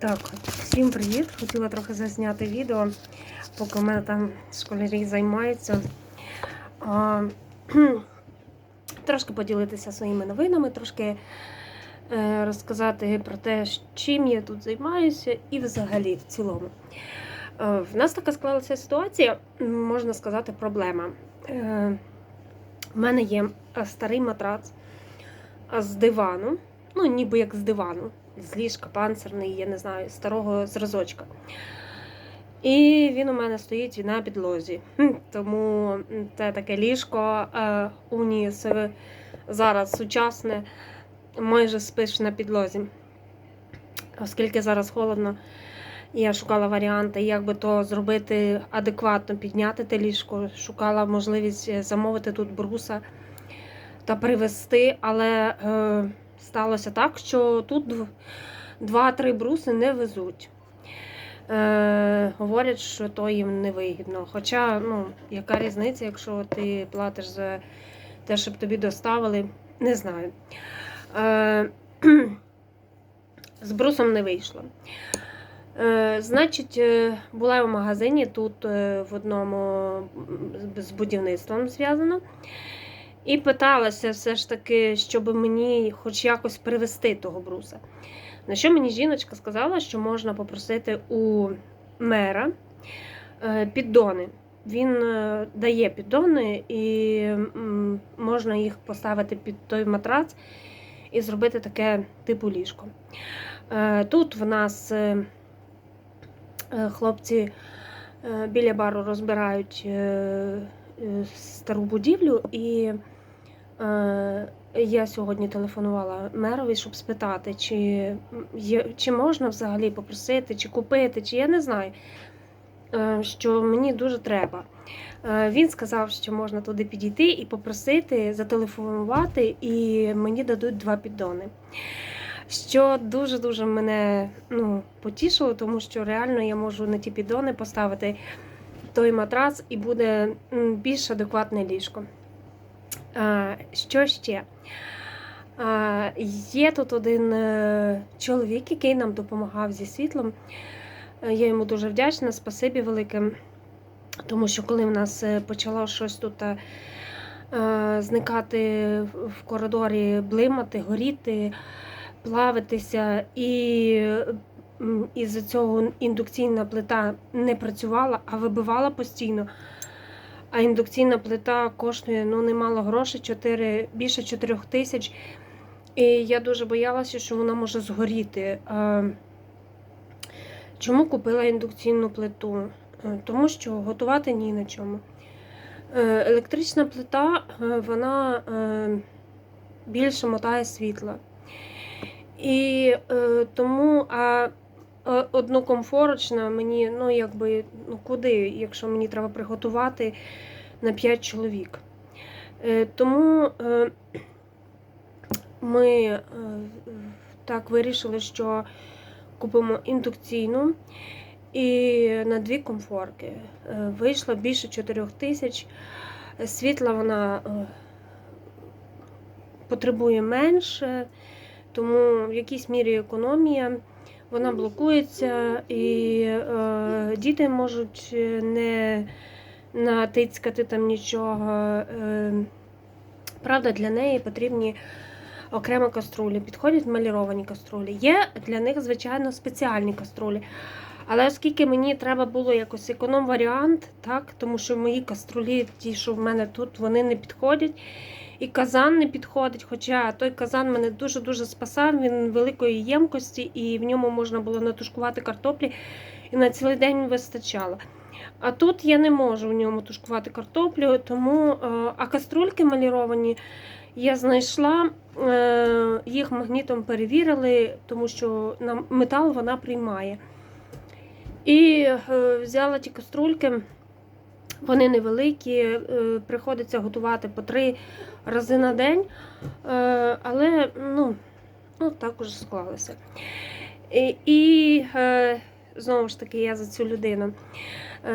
Так, всім привіт! Хотіла трохи засняти відео, поки в мене там школярі займаються. А, трошки поділитися своїми новинами, трошки е, розказати про те, чим я тут займаюся, і взагалі в цілому. Е, в нас така склалася ситуація, можна сказати, проблема. Е, в мене є е, старий матрац е, з дивану, ну ніби як з дивану з ліжка панцирний, я не знаю, старого зразочка. І він у мене стоїть на підлозі. Тому це таке ліжко е, уніс е, зараз сучасне, майже спиш на підлозі. Оскільки зараз холодно, я шукала варіанти, як би то зробити адекватно, підняти те ліжко, шукала можливість замовити тут бруса та привезти, але е, сталося так, що тут дв- два-три бруси не везуть. Е, говорять, що то їм не вигідно. Хоча, ну, яка різниця, якщо ти платиш за те, щоб тобі доставили, не знаю. Е, з брусом не вийшло. Е, значить, е, була я в магазині тут е, в одному з будівництвом зв'язано. І питалася все ж таки, щоб мені хоч якось привезти того бруса. На що мені жіночка сказала, що можна попросити у мера е, піддони. Він е, дає піддони, і можна їх поставити під той матрац і зробити таке типу ліжко. Е, Тут в нас хлопці біля бару розбирають стару будівлю, і я сьогодні телефонувала мерові, щоб спитати, чи, є, чи можна взагалі попросити, чи купити, чи я не знаю, е, що мені дуже треба. Е, Він сказав, що можна туди підійти і попросити, зателефонувати, і мені дадуть два піддони. Що дуже-дуже мене ну, потішило, тому що реально я можу на ті піддони поставити той матрац і буде більш адекватне ліжко. Що ще? Є тут один е, чоловік, який нам допомагав зі світлом. Е, Я йому дуже вдячна, спасибі велике. Тому що коли в нас е, почало щось тут зникати в коридорі, блимати, горіти, плавитися, і із-за цього індукційна плита не працювала, а вибивала постійно. А індукційна плита коштує ну, немало грошей, 4, більше 4 тисяч. І я дуже боялася, що вона може згоріти. Чому купила індукційну плиту? Е, Тому що готувати ні на чому. Е, Електрична плита, е, вона більше мотає світла. І тому е, однокомфорочна мені, ну якби, ну куди, якщо мені треба приготувати на 5 чоловік. Е, тому е, ми так вирішили, що купимо індукційну і на дві комфорки. Вийшло більше 4 тисяч. Світла вона потребує менше, тому в якійсь мірі економія. Вона блокується, і е, діти можуть не натицькати там нічого. Е, правда, для неї потрібні окремо каструлі. Підходять маліровані каструлі. Є для них, звичайно, спеціальні каструлі. Але оскільки мені треба було якось економ-варіант, так, тому що мої каструлі, ті, що в мене тут, вони не підходять. І казан не підходить, хоча той казан мене дуже-дуже спасав, він великої ємкості, і в ньому можна було натушкувати картоплі, і на цілий день вистачало. А тут я не можу в ньому тушкувати картоплю, тому е, а каструльки маліровані я знайшла, е, їх магнітом перевірили, тому що метал вона приймає. І е, взяла ті каструльки. Вони невеликі, е, приходиться готувати по три рази на день, е, але ну, ну так уже склалося. І, і е, знову ж таки, я за цю людину.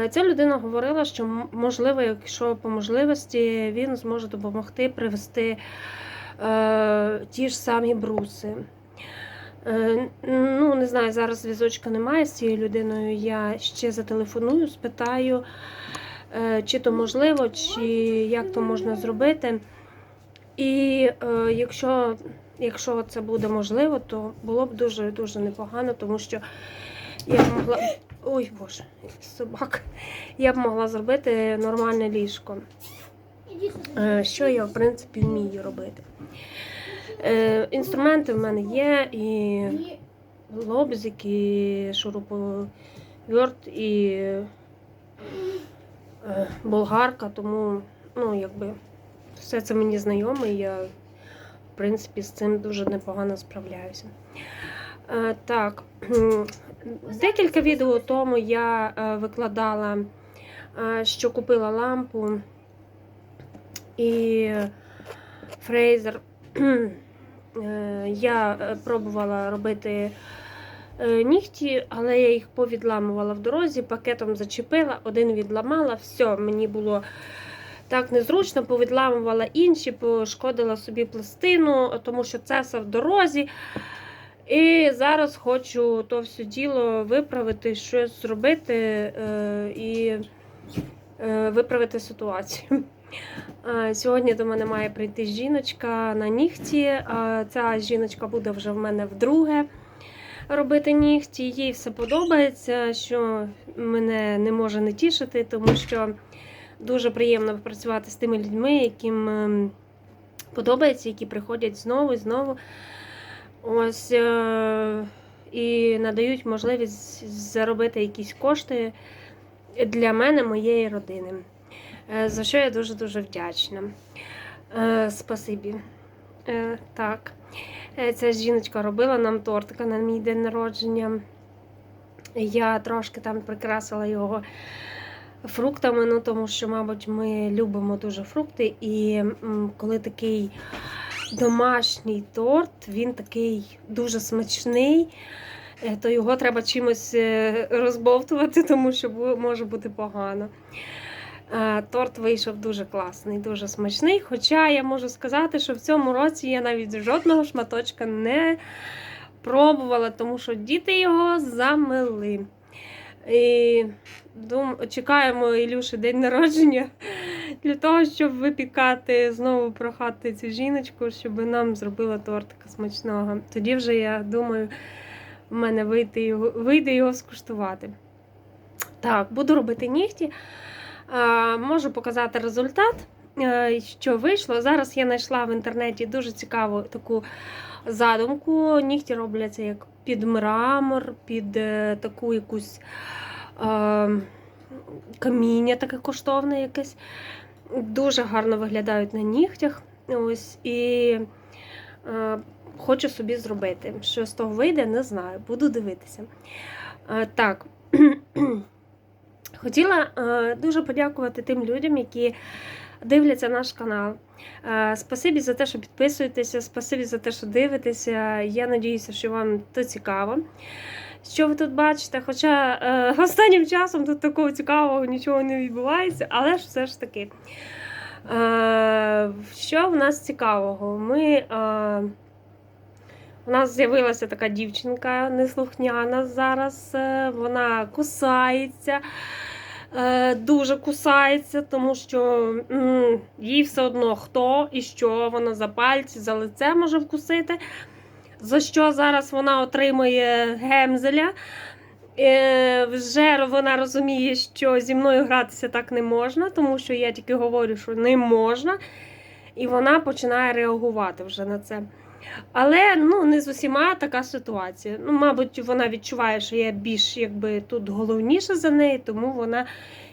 Ця людина говорила, що можливо, якщо по можливості він зможе допомогти привезти ті ж самі бруси. Ну, не знаю, зараз зв'язочка немає з цією людиною. Я ще зателефоную, спитаю, чи то можливо, чи як то можна зробити. І е, якщо, якщо це буде можливо, то було б дуже дуже непогано, тому що я б могла. Ой боже, собак. Я б могла зробити нормальне ліжко. Е, Що я, в принципі, вмію робити. Е, Інструменти в мене є, і лобзик, і шуруповерт, і е, болгарка, тому ну, якби, все це мені знайоме, і я, в принципі, з цим дуже непогано справляюся. Е, Так, декілька відео тому я е, викладала, е, що купила лампу і фрейзер. Е, Я е, пробувала робити е, нігті, але я їх повідламувала в дорозі, пакетом зачепила, один відламала, все, мені було так незручно, повідламувала інші, пошкодила собі пластину, тому що це все в дорозі. І зараз хочу то все діло виправити, щось зробити е, і е, виправити ситуацію. Е, Сьогодні до мене має прийти жіночка на нігті. Е, Ця жіночка буде вже в мене вдруге робити нігті. Їй все подобається, що мене не може не тішити, тому що дуже приємно працювати з тими людьми, яким ем, подобається, які приходять знову і знову. Ось е, і надають можливість заробити якісь кошти для мене, моєї родини. Е, За що я дуже-дуже вдячна. Е, Спасибі. Так. Е, Ця жіночка робила нам тортика на мій день народження. Я трошки там прикрасила його фруктами, ну тому що, мабуть, ми любимо дуже фрукти. І коли такий домашній торт, він такий дуже смачний, е, то його треба чимось е, розбовтувати, тому що може бути погано. Е, Торт вийшов дуже класний, дуже смачний. Хоча я можу сказати, що в цьому році я навіть жодного шматочка не пробувала, тому що діти його замили. І дум... чекаємо Ілюші день народження для того, щоб випікати, знову прохати цю жіночку, щоб нам зробила тортика смачного. Тоді вже я думаю, в мене вийде його, вийде його скуштувати. Так, буду робити нігті. А, можу показати результат, е, що вийшло. Зараз я знайшла в інтернеті дуже цікаву таку задумку. Нігті робляться як під мрамор, під е, таку якусь е, каміння, таке коштовне якесь. Дуже гарно виглядають на нігтях. Ось, і е, хочу собі зробити. Що з того вийде, не знаю. Буду дивитися. Е, так. Хотіла е, дуже подякувати тим людям, які дивляться наш канал. Е, спасибі за те, що підписуєтеся, спасибі за те, що дивитеся. Я надіюся, що вам то цікаво. Що ви тут бачите? Хоча е, останнім часом тут такого цікавого нічого не відбувається, але ж все ж таки. Е, що в нас цікавого? Ми, е, у нас з'явилася така дівчинка неслухняна зараз. е, Вона кусається, е, дуже кусається, тому що їй все одно хто і що вона за пальці, за лице може вкусити. За що зараз вона отримує гемзеля. Е, вже вона розуміє, що зі мною гратися так не можна, тому що я тільки говорю, що не можна, і вона починає реагувати вже на це. Але ну, не з усіма така ситуація. Ну, Мабуть, вона відчуває, що я більш якби, тут головніша за неї, тому вона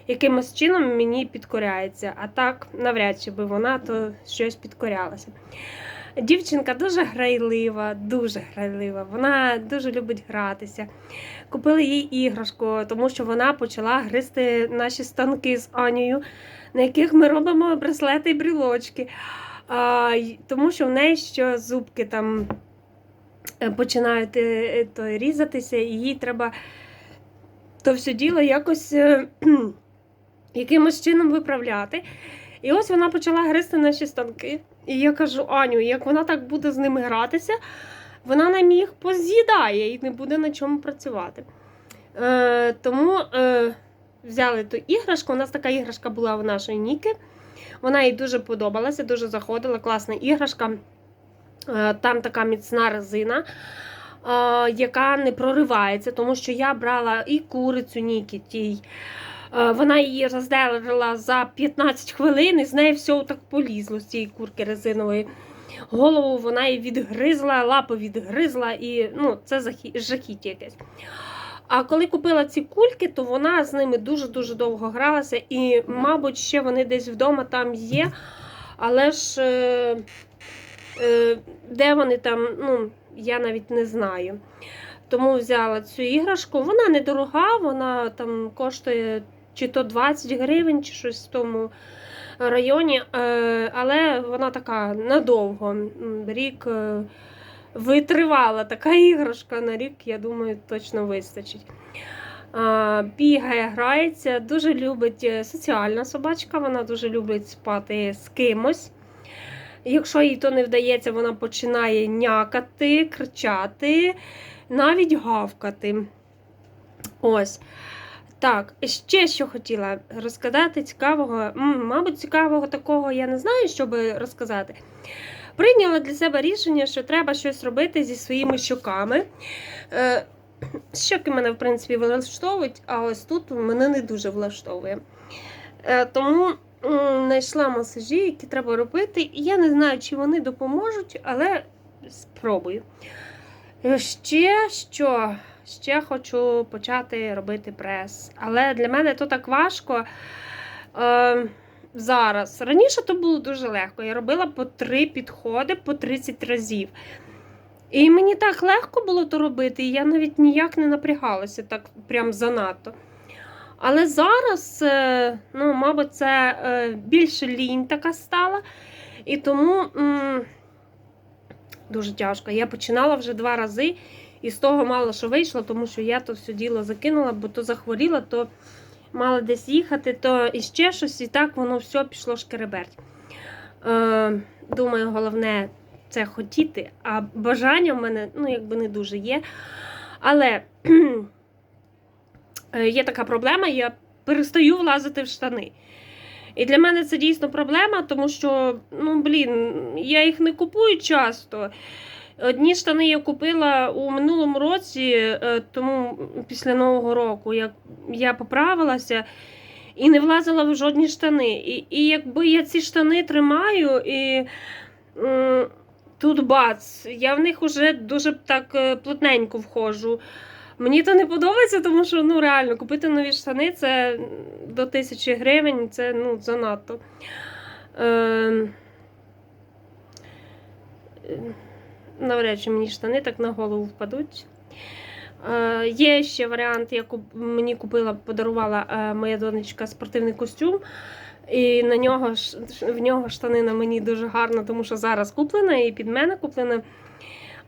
якимось чином мені підкоряється. А так, навряд чи би вона то щось підкорялася. Дівчинка дуже грайлива, дуже грайлива. Вона дуже любить гратися. Купили їй іграшку, тому що вона почала гризти наші станки з Анією, на яких ми робимо браслети і брілочки. Тому що в неї ще зубки там е, починають е, то, різатися, і їй треба то все діло якось е, якимось чином виправляти. І ось вона почала гризти наші станки. І я кажу, Аню, як вона так буде з ними гратися, вона нам їх поз'їдає і не буде на чому працювати. Е, тому е, взяли ту іграшку. У нас така іграшка була у нашої Ніки. Вона їй дуже подобалася, дуже заходила, класна іграшка. Е, там така міцна резина, е, яка не проривається, тому що я брала і курицю Ніки тій. Е, Вона її роздерла за 15 хвилин, і з неї все так полізло з цієї курки резинової. Голову вона її відгризла, лапу відгризла, і ну, це жахіття якесь. А коли купила ці кульки, то вона з ними дуже-дуже довго гралася, і, мабуть, ще вони десь вдома там є. Але ж е, е, де вони там, ну, я навіть не знаю. Тому взяла цю іграшку. Вона недорога, вона там коштує чи то 20 гривень, чи щось в тому районі. Е, але вона така надовго. Рік е, витривала така іграшка на рік, я думаю, точно вистачить. Бігає, грається, дуже любить е, соціальна собачка, вона дуже любить спати з кимось. Якщо їй то не вдається, вона починає някати, кричати, навіть гавкати. Ось. Так, ще що хотіла розказати цікавого. Мабуть, цікавого такого я не знаю, що би розказати. Прийняла для себе рішення, що треба щось робити зі своїми щоками. Е, Щоки мене, в принципі, влаштовують, а ось тут мене не дуже влаштовує. Е, Тому знайшла масажі, які треба робити. І я не знаю, чи вони допоможуть, але спробую. Е, Ще що? Ще хочу почати робити прес. Але для мене то так важко. Зараз. Раніше то було дуже легко. Я робила по три підходи по 30 разів. І мені так легко було то робити, і я навіть ніяк не напрягалася так прям занадто. Але зараз, е, ну, мабуть, це е, більше лінь така стала. І тому м, дуже тяжко. Я починала вже два рази, і з того мало що вийшло, тому що я то все діло закинула, бо то захворіла, то мала десь їхати, то іще щось, і так воно все пішло шкереберть. Е, думаю, головне це хотіти, а бажання в мене ну, якби не дуже є. Але е, є така проблема, я перестаю влазити в штани. І для мене це дійсно проблема, тому що, ну, блін, я їх не купую часто. Одні штани я купила у минулому році, е, тому після Нового року як я поправилася і не влазила в жодні штани. І, і якби я ці штани тримаю, і тут бац, я в них уже дуже так е, плотненько входжу. Мені то не подобається, тому що ну реально купити нові штани це до тисячі гривень, це ну занадто. Е, навряд чи мені штани так на голову впадуть. Е, є ще варіант, я куп- мені купила, подарувала е, моя донечка спортивний костюм. І на нього в нього штанина мені дуже гарна, тому що зараз куплена і під мене куплена.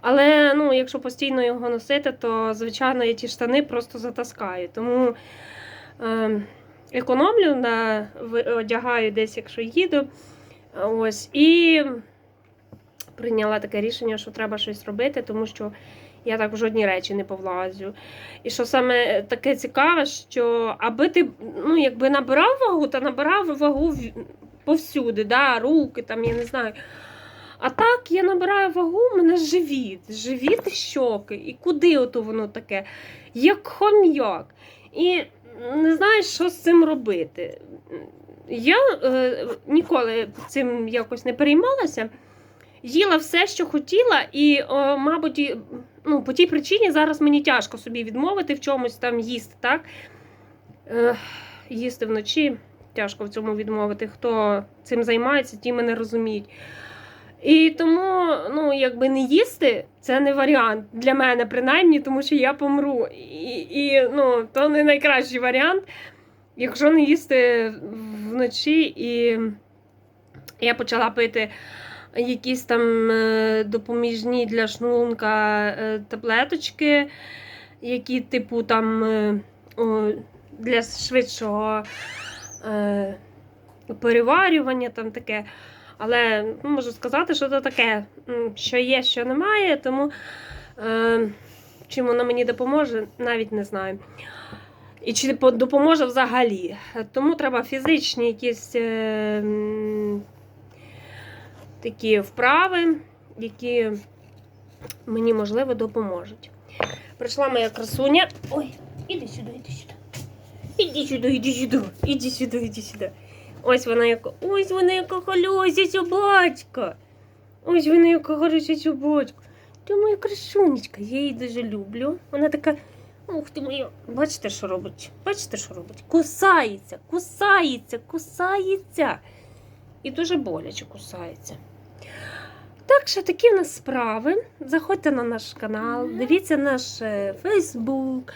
Але ну, якщо постійно його носити, то звичайно я ті штани просто затаскаю. Тому е, економлю, на, одягаю десь, якщо їду. Ось. І прийняла таке рішення, що треба щось робити, тому що я так в жодні речі не повлазю. І що саме таке цікаве, що аби ти ну, якби набирав вагу, та набирав вагу повсюди, да, руки, там, я не знаю. А так я набираю вагу, у мене живіт, живіт і щоки. І куди ото воно таке? Як хом'як. І не знаєш, що з цим робити. Я е, ніколи цим якось не переймалася. Їла все, що хотіла, і, о, мабуть, ну, по тій причині зараз мені тяжко собі відмовити в чомусь там їсти, так? Е, їсти вночі тяжко в цьому відмовити. Хто цим займається, ті мене розуміють. І тому, ну, якби не їсти, це не варіант для мене, принаймні, тому що я помру. І, і ну, то не найкращий варіант, якщо не їсти вночі, і я почала пити якісь там е, допоміжні для шлунка е, таблеточки, які, типу, там е, для швидшого переварювання, там таке. Але ну, можу сказати, що це таке, що є, що немає, тому е, чим вона мені допоможе, навіть не знаю. І чи допоможе взагалі. Тому треба фізичні якісь е, такі вправи, які мені, можливо, допоможуть. Прийшла моя красуня. Ой, іди сюди, іди сюди. Іди сюди, іди сюди, іди сюди, іди сюди. Ось вона яка. Ось вона яка холюся собачка. Ось вона яка хороша собачка. Ти моя красунечка, я її дуже люблю. Вона така. Ух ти моя. Бачите, що робить? Бачите, що робить? Кусається, кусається, кусається. І дуже боляче кусається. Так що такі в нас справи. Заходьте на наш канал, дивіться наш Фейсбук,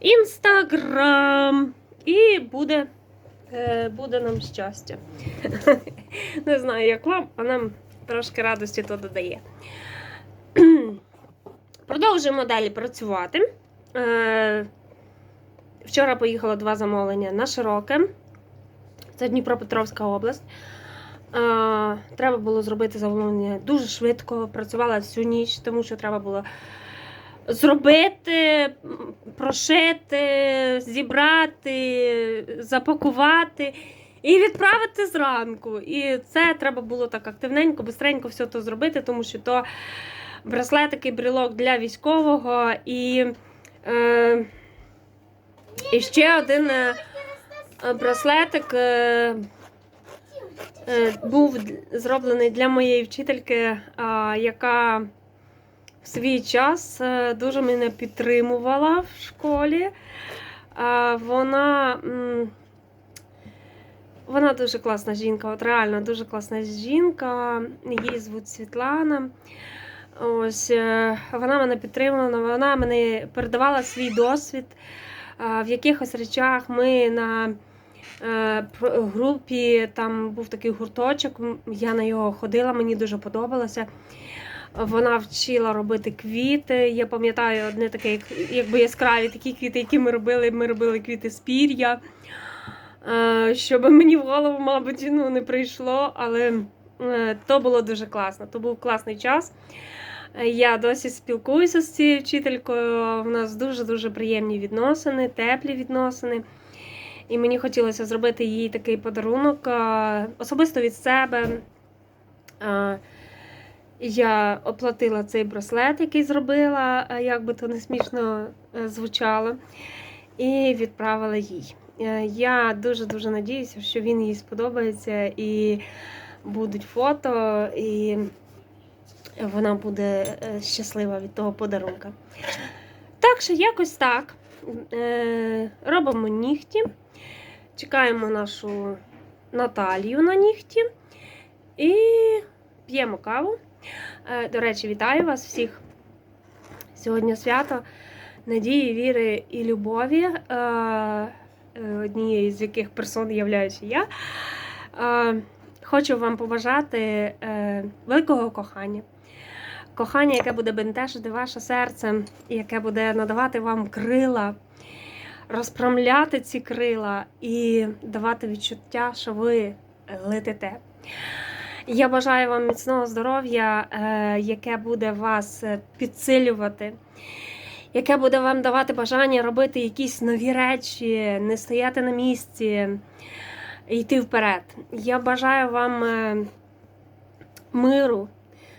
Інстаграм. І буде, е, буде нам щастя. Не знаю, як вам, а нам трошки радості то додає. Продовжуємо далі працювати. Е, Вчора поїхало два замовлення на широке. Це Дніпропетровська область. Треба було зробити замовлення дуже швидко. Працювала всю ніч, тому що треба було зробити, прошити, зібрати, запакувати і відправити зранку. І це треба було так активненько, бистренько все то зробити, тому що то браслетик і брелок для військового і. Е, і ще один е, браслетик е, був зроблений для моєї вчительки, яка в свій час е, дуже мене підтримувала в школі. Вона, вона дуже класна жінка, от реально дуже класна жінка. Її звуть Світлана. Ось е, вона мене підтримувала, вона мене передавала свій досвід. В якихось речах ми на е, групі там був такий гурточок. Я на його ходила, мені дуже подобалося. Вона вчила робити квіти. Я пам'ятаю одне таке, як, якби яскраві такі квіти, які ми робили. Ми робили квіти з пір'я. Е, Щоб мені в голову, мабуть, ну, не прийшло, але е, то було дуже класно. То був класний час. Е, Я досі спілкуюся з цією вчителькою. В нас дуже-дуже приємні відносини, теплі відносини. І мені хотілося зробити їй такий подарунок е, особисто від себе. Е, Я оплатила цей браслет, який зробила, е, як би то не смішно звучало, і відправила їй. Я дуже-дуже надіюся, що він їй сподобається і будуть фото, і вона буде щаслива від того подарунка. Так що якось так. Е, Робимо нігті, чекаємо нашу Наталію на нігті і п'ємо каву. Е, До речі, вітаю вас всіх. Сьогодні свято надії, віри і любові, е, однією з яких персон являюся я. Хочу вам побажати великого кохання. Кохання, яке буде бентежити ваше серце, яке буде надавати вам крила, розпрямляти ці крила і давати відчуття, що ви летите. Я бажаю вам міцного здоров'я, е, яке буде вас е, підсилювати, яке буде вам давати бажання робити якісь нові речі, не стояти на місці, йти вперед. Я бажаю вам е, миру,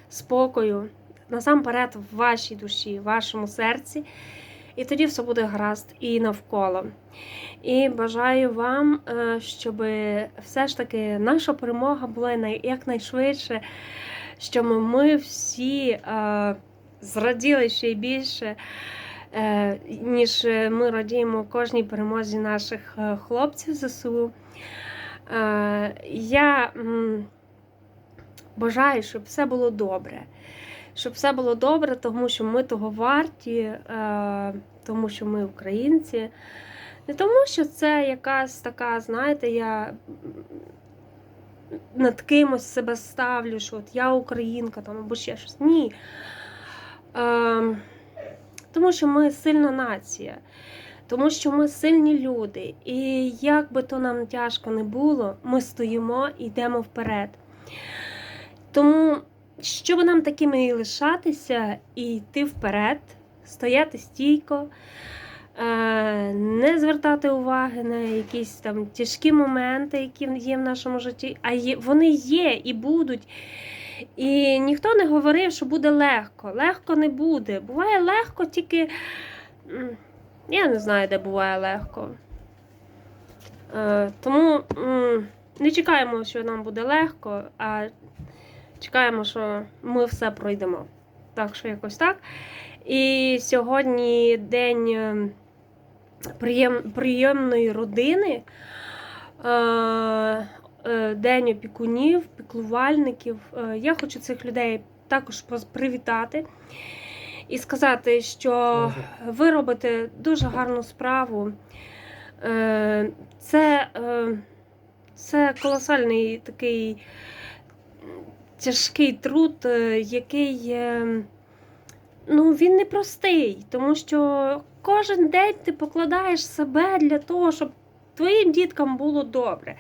спокою, насамперед в вашій душі, в вашому серці. І тоді все буде гаразд і навколо. І бажаю вам, е, щоб все ж таки наша перемога була якнайшвидше, щоб ми всі е, зраділи ще й більше, е, ніж ми радіємо кожній перемозі наших хлопців ЗСУ. Я бажаю, щоб все було добре. Щоб все було добре, тому що ми того варті, е, тому що ми українці. Не тому, що це якась така, знаєте, я над кимось себе ставлю, що от я українка там, або ще щось. Ні. Е, тому що ми сильна нація, тому що ми сильні люди. І як би то нам тяжко не було, ми стоїмо і йдемо вперед. Тому, щоб нам такими і лишатися, і йти вперед, стояти стійко, е, не звертати уваги на якісь там тяжкі моменти, які є в нашому житті, а є, вони є і будуть. І ніхто не говорив, що буде легко. Легко не буде. Буває легко, тільки я не знаю, де буває легко. Е, тому не чекаємо, що нам буде легко, а чекаємо, що ми все пройдемо. Так що якось так. І сьогодні день е, приєм, приємної родини. Е, е, День опікунів, піклувальників. Я хочу цих людей також привітати і сказати, що ви робите дуже гарну справу. Це, це колосальний такий тяжкий труд, е, який е, ну, він непростий, тому що кожен день ти покладаєш себе для того, щоб твоїм діткам було добре.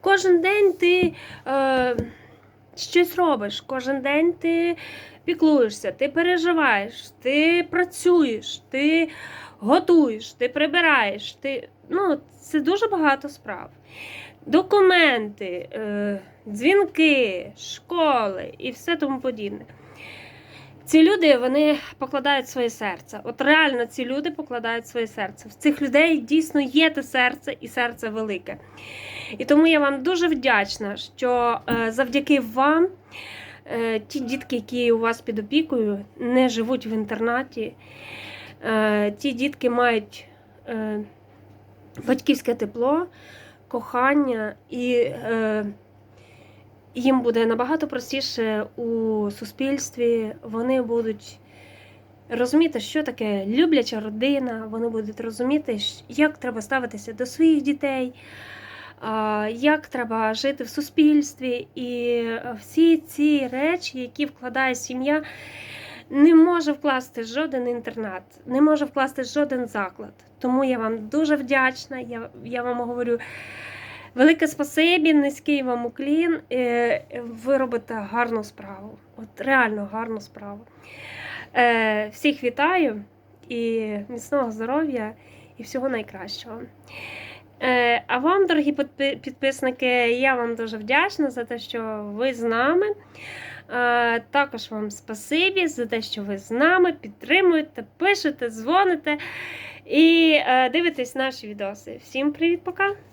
Кожен день ти е, щось робиш, кожен день ти піклуєшся, ти переживаєш, ти працюєш, ти готуєш, ти прибираєш. Ти... Ну, це дуже багато справ. Документи, е, дзвінки, школи і все тому подібне. Ці люди вони покладають своє серце. От реально ці люди покладають своє серце. В цих людей дійсно є те серце і серце велике. І тому я вам дуже вдячна, що е, завдяки вам е, ті дітки, які у вас під опікою, не живуть в інтернаті. Е, ті дітки мають батьківське тепло, кохання, і їм буде набагато простіше у суспільстві. Вони будуть розуміти, що таке любляча родина, вони будуть розуміти, як треба ставитися до своїх дітей. Як треба жити в суспільстві, і всі ці речі, які вкладає сім'я, не може вкласти жоден інтернат, не може вкласти жоден заклад. Тому я вам дуже вдячна. Я, я вам говорю велике спасибі, низький вам уклін. Е, Ви робите гарну справу. От реально гарну справу. Е, Всіх вітаю і міцного здоров'я і всього найкращого. Е, А вам, дорогі підписники, я вам дуже вдячна за те, що ви з нами. Також вам спасибі за те, що ви з нами підтримуєте, пишете, дзвоните і дивитесь наші відоси. Всім привіт, пока!